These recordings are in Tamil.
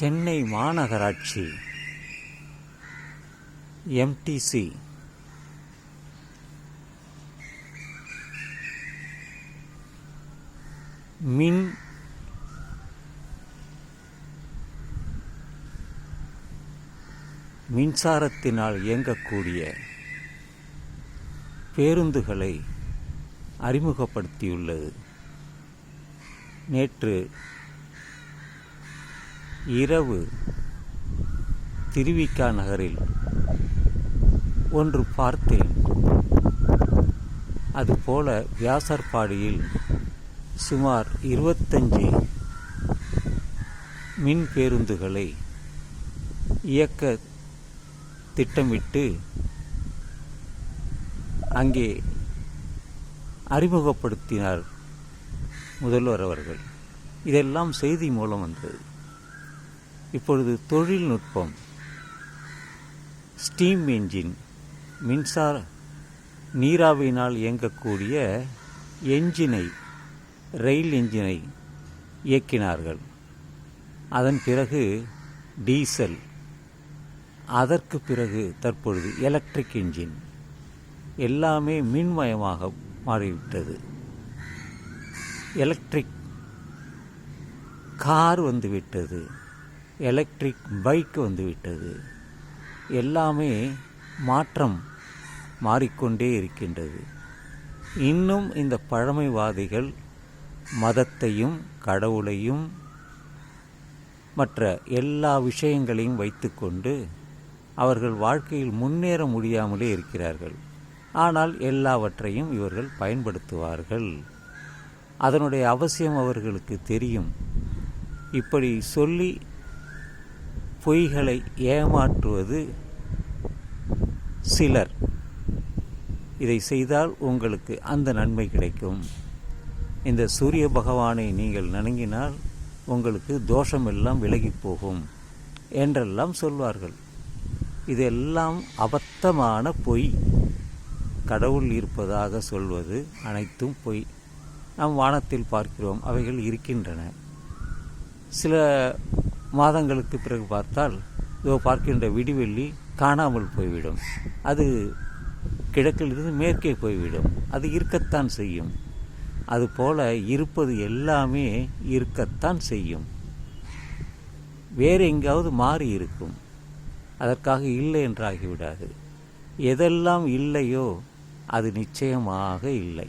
சென்னை மாநகராட்சி எம்டிசி மின் மின்சாரத்தினால் இயங்கக்கூடிய பேருந்துகளை அறிமுகப்படுத்தியுள்ளது. நேற்று இரவு திருவிக்கா நகரில் ஒன்று பார்த்தேன். அதுபோல வியாசர்பாடியில் சுமார் இருபத்தஞ்சு மின் பேருந்துகளை இயக்க திட்டமிட்டு அங்கே அறிமுகப்படுத்தினார் முதல்வர் அவர்கள். இதெல்லாம் செய்தி மூலம் வந்தது. இப்பொழுது தொழில்நுட்பம். ஸ்டீம் என்ஜின் மின்சார நீராவினால் இயங்கக்கூடிய என்ஜினை ரயில் என்ஜினை இயக்கினார்கள். அதன் பிறகு டீசல் அதற்கு பிறகு தற்பொழுது எலக்ட்ரிக் என்ஜின். எல்லாமே மின்மயமாக மாறிவிட்டது. எலக்ட்ரிக் கார் வந்துவிட்டது எலக்ட்ரிக் பைக் வந்துவிட்டது. எல்லாமே மாற்றம் மாறிக்கொண்டே இருக்கின்றது. இன்னும் இந்த பழமைவாதிகள் மதத்தையும் கடவுளையும் மற்ற எல்லா விஷயங்களையும் வைத்துக்கொண்டு அவர்கள் வாழ்க்கையில் முன்னேற முடியாமலே இருக்கிறார்கள். ஆனால் எல்லாவற்றையும் இவர்கள் பயன்படுத்துவார்கள். அதனுடைய அவசியம் அவர்களுக்கு தெரியும். இப்படி சொல்லி பொய்களை ஏமாற்றுவது சிலர். இதை செய்தால் உங்களுக்கு அந்த நன்மை கிடைக்கும். இந்த சூரிய பகவானை நீங்கள் நணுங்கினால் உங்களுக்கு தோஷமெல்லாம் விலகி போகும் என்றெல்லாம் சொல்வார்கள். இதெல்லாம் அபத்தமான பொய். கடவுள் இருப்பதாக சொல்வது அனைத்தும் பொய். நாம் வானத்தில் பார்க்கிறோம் அவைகள் இருக்கின்றன. சில மாதங்களுக்கு பிறகு பார்த்தால் இதோ பார்க்கின்ற விடிவெள்ளி காணாமல் போய்விடும். அது கிழக்கிலிருந்து மேற்கே போய்விடும். அது இருக்கத்தான் செய்யும். அதுபோல இருப்பது எல்லாமே இருக்கத்தான் செய்யும். வேறு எங்காவது மாறி இருக்கும். அதற்காக இல்லை என்றாகிவிடாது. எதெல்லாம் இல்லையோ அது நிச்சயமாக இல்லை.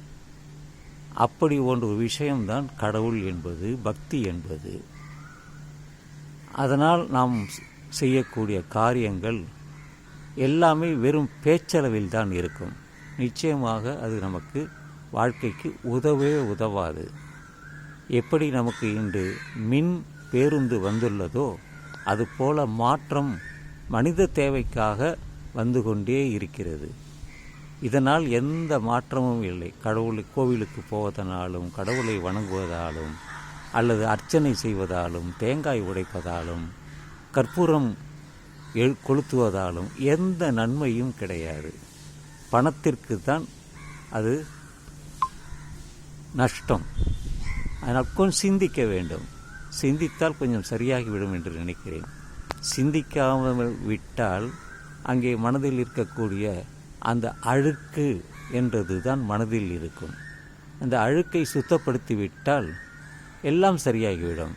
அப்படி ஒன்று விஷயம்தான் கடவுள் என்பது பக்தி என்பது. அதனால் நாம் செய்யக்கூடிய காரியங்கள் எல்லாமே வெறும் பேச்சளவில் தான் இருக்கும். நிச்சயமாக அது நமக்கு வாழ்க்கைக்கு உதவவே உதவாது. எப்படி நமக்கு இன்று மின் பேருந்து வந்துள்ளதோ அதுபோல மாற்றம் மனித தேவைக்காக வந்து கொண்டே இருக்கிறது. இதனால் எந்த மாற்றமும் இல்லை. கடவுளை கோவிலுக்கு போவதனாலும் கடவுளை வணங்குவதாலும் அல்லது அர்ச்சனை செய்வதாலும் தேங்காய் உடைப்பதாலும் கற்பூரம் எழு கொளுத்துவதாலும் எந்த நன்மையும் கிடையாது. பணத்திற்கு தான் அது நஷ்டம். அதனால் கொஞ்சம் சிந்திக்க வேண்டும். சிந்தித்தால் கொஞ்சம் சரியாகிவிடும் என்று நினைக்கிறேன். சிந்திக்காமல் விட்டால் அங்கே மனதில் இருக்கக்கூடிய அந்த அழுக்கு என்றது தான் மனதில் இருக்கும். அந்த அழுக்கை சுத்தப்படுத்தி விட்டால் எல்லாம் சரியாகிவிடும்.